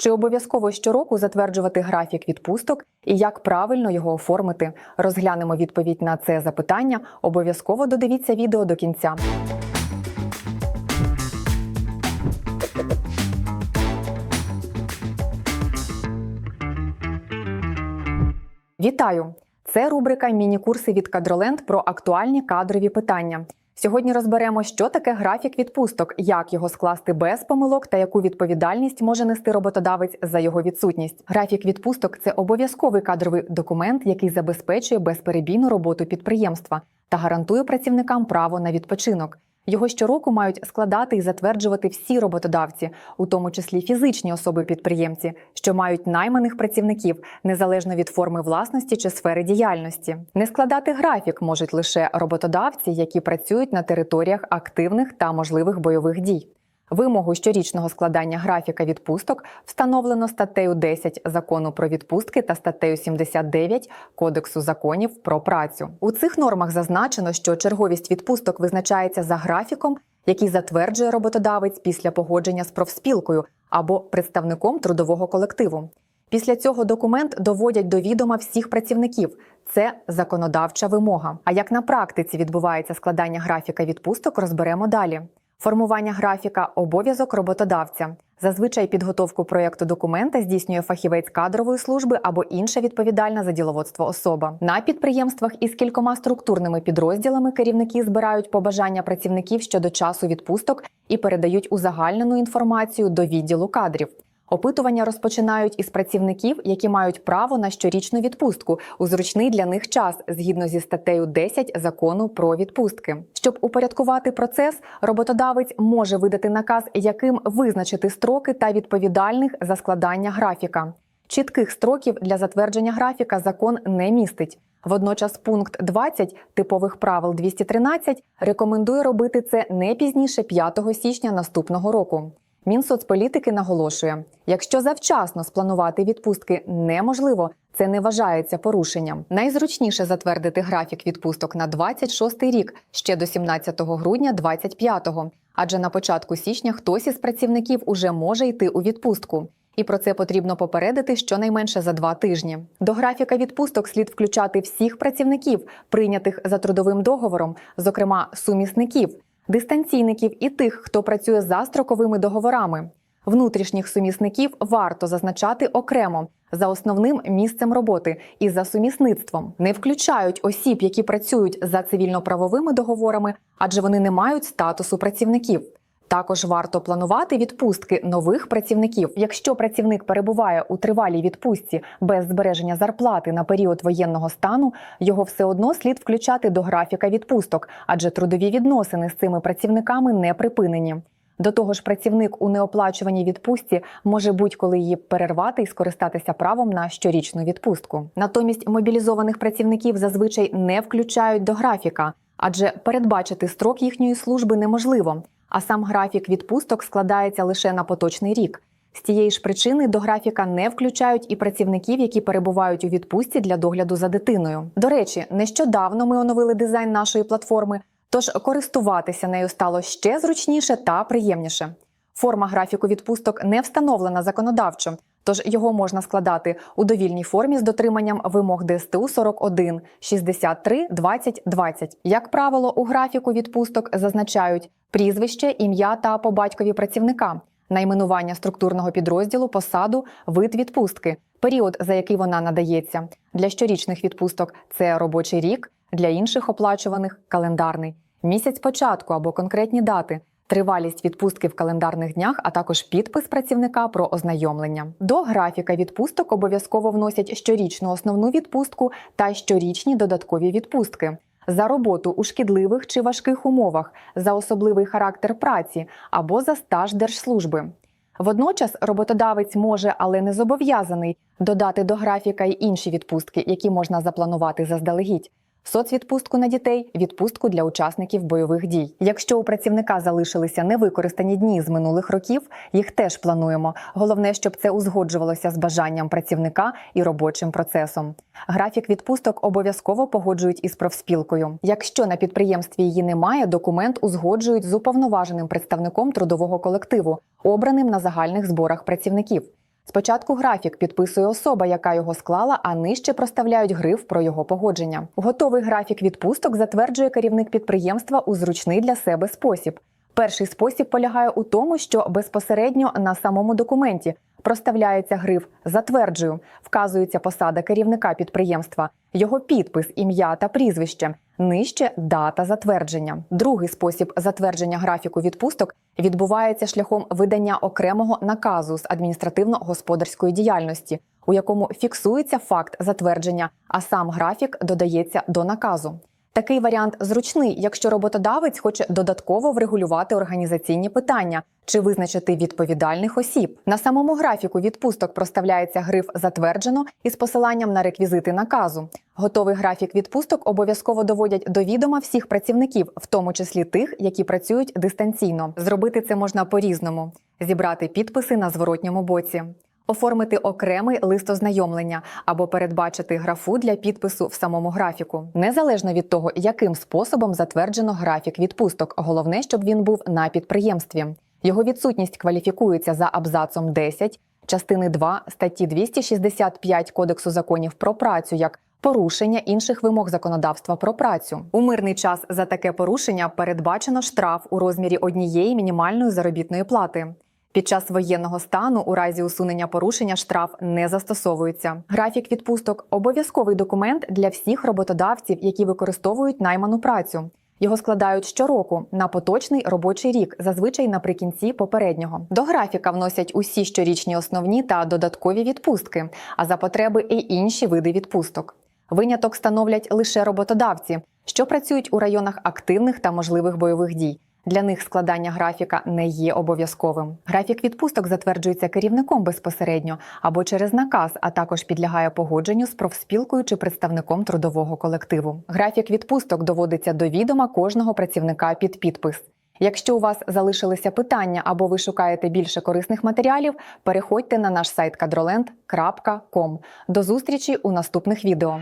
Чи обов'язково щороку затверджувати графік відпусток і як правильно його оформити? Розглянемо відповідь на це запитання. Обов'язково додивіться відео до кінця. Вітаю! Це рубрика Міні-курси від Кадроленд про актуальні кадрові питання. Сьогодні розберемо, що таке графік відпусток, як його скласти без помилок та яку відповідальність може нести роботодавець за його відсутність. Графік відпусток це обов'язковий кадровий документ, який забезпечує безперебійну роботу підприємства та гарантує працівникам право на відпочинок. Його щороку мають складати і затверджувати всі роботодавці, у тому числі фізичні особи-підприємці, що мають найманих працівників незалежно від форми власності чи сфери діяльності. Не складати графік можуть лише роботодавці, які працюють на територіях активних та можливих бойових дій. Вимогу щорічного складання графіка відпусток встановлено статтею 10 закону про відпустки та статтею 79 Кодексу законів про працю. У цих нормах зазначено, що черговість відпусток визначається за графіком, який затверджує роботодавець після погодження з профспілкою або представником трудового колективу. Після цього документ доводять до відома всіх працівників. Це законодавча вимога. А як на практиці відбувається складання графіка відпусток, розберемо далі. Формування графіка обов'язок роботодавця. Зазвичай підготовку проєкту документа здійснює фахівець кадрової служби або інша відповідальна за діловодство особа. На підприємствах із кількома структурними підрозділами керівники збирають побажання працівників щодо часу відпусток і передають узагальнену інформацію до відділу кадрів. Опитування розпочинають із працівників, які мають право на щорічну відпустку у зручний для них час згідно зі статтею 10 закону про відпустки. Щоб упорядкувати процес, роботодавець може видати наказ, яким визначити строки та відповідальних за складання графіка. Чітких строків для затвердження графіка закон не містить. Водночас, пункт 20 типових правил 213 рекомендує робити це не пізніше 5 січня наступного року. Мінсоцполітики наголошує, якщо завчасно спланувати відпустки неможливо, це не вважається порушенням. Найзручніше затвердити графік відпусток на 26 рік ще до 17 грудня 25-го, адже на початку січня хтось із працівників уже може йти у відпустку. І про це потрібно попередити щонайменше за два тижні. До графіка відпусток слід включати всіх працівників, прийнятих за трудовим договором, зокрема сумісників дистанційників і тих, хто працює за строковими договорами. Внутрішніх сумісників варто зазначати окремо за основним місцем роботи і за сумісництвом. Не включають осіб, які працюють за цивільно-правовими договорами, адже вони не мають статусу працівників. Також варто планувати відпустки нових працівників. Якщо працівник перебуває у тривалій відпустці без збереження зарплати на період воєнного стану, його все одно слід включати до графіка відпусток, адже трудові відносини з цими працівниками не припинені. До того ж, працівник у неоплачуваній відпустці може будь-коли її перервати і скористатися правом на щорічну відпустку. Натомість мобілізованих працівників зазвичай не включають до графіка, адже передбачити строк їхньої служби неможливо а сам графік відпусток складається лише на поточний рік. З тієї ж причини до графіка не включають і працівників, які перебувають у відпустці для догляду за дитиною. До речі, нещодавно ми оновили дизайн нашої платформи, тож користуватися нею стало ще зручніше та приємніше. Форма графіку відпусток не встановлена законодавчо, тож його можна складати у довільній формі з дотриманням вимог ДСТУ 41, 63, 20, 20. Як правило, у графіку відпусток зазначають прізвище, ім'я та по батькові працівника, найменування структурного підрозділу, посаду, вид відпустки, період, за який вона надається. Для щорічних відпусток це робочий рік, для інших оплачуваних календарний, місяць початку або конкретні дати. Тривалість відпустки в календарних днях, а також підпис працівника про ознайомлення. До графіка відпусток обов'язково вносять щорічну основну відпустку та щорічні додаткові відпустки за роботу у шкідливих чи важких умовах, за особливий характер праці або за стаж держслужби. Водночас роботодавець може, але не зобов'язаний додати до графіка й інші відпустки, які можна запланувати заздалегідь соцвідпустку на дітей, відпустку для учасників бойових дій. Якщо у працівника залишилися невикористані дні з минулих років, їх теж плануємо. Головне, щоб це узгоджувалося з бажанням працівника і робочим процесом. Графік відпусток обов'язково погоджують із профспілкою. Якщо на підприємстві її немає, документ узгоджують з уповноваженим представником трудового колективу, обраним на загальних зборах працівників. Спочатку графік підписує особа, яка його склала, а нижче проставляють гриф про його погодження. Готовий графік відпусток затверджує керівник підприємства у зручний для себе спосіб. Перший спосіб полягає у тому, що безпосередньо на самому документі проставляється гриф Затверджую, вказується посада керівника підприємства, його підпис, ім'я та прізвище, нижче дата затвердження. Другий спосіб затвердження графіку відпусток відбувається шляхом видання окремого наказу з адміністративно-господарської діяльності, у якому фіксується факт затвердження, а сам графік додається до наказу. Такий варіант зручний, якщо роботодавець хоче додатково врегулювати організаційні питання чи визначити відповідальних осіб. На самому графіку відпусток проставляється гриф затверджено із посиланням на реквізити наказу. Готовий графік відпусток обов'язково доводять до відома всіх працівників, в тому числі тих, які працюють дистанційно. Зробити це можна по-різному: зібрати підписи на зворотньому боці. Оформити окремий лист ознайомлення або передбачити графу для підпису в самому графіку, незалежно від того, яким способом затверджено графік відпусток. Головне, щоб він був на підприємстві. Його відсутність кваліфікується за абзацом 10 частини 2 статті 265 Кодексу законів про працю як порушення інших вимог законодавства про працю. У мирний час за таке порушення передбачено штраф у розмірі однієї мінімальної заробітної плати. Під час воєнного стану у разі усунення порушення штраф не застосовується. Графік відпусток обов'язковий документ для всіх роботодавців, які використовують найману працю. Його складають щороку на поточний робочий рік, зазвичай наприкінці попереднього. До графіка вносять усі щорічні основні та додаткові відпустки, а за потреби і інші види відпусток. Виняток становлять лише роботодавці, що працюють у районах активних та можливих бойових дій. Для них складання графіка не є обов'язковим. Графік відпусток затверджується керівником безпосередньо або через наказ, а також підлягає погодженню з профспілкою чи представником трудового колективу. Графік відпусток доводиться до відома кожного працівника під підпис. Якщо у вас залишилися питання або ви шукаєте більше корисних матеріалів, переходьте на наш сайт kadrolend.com. До зустрічі у наступних відео.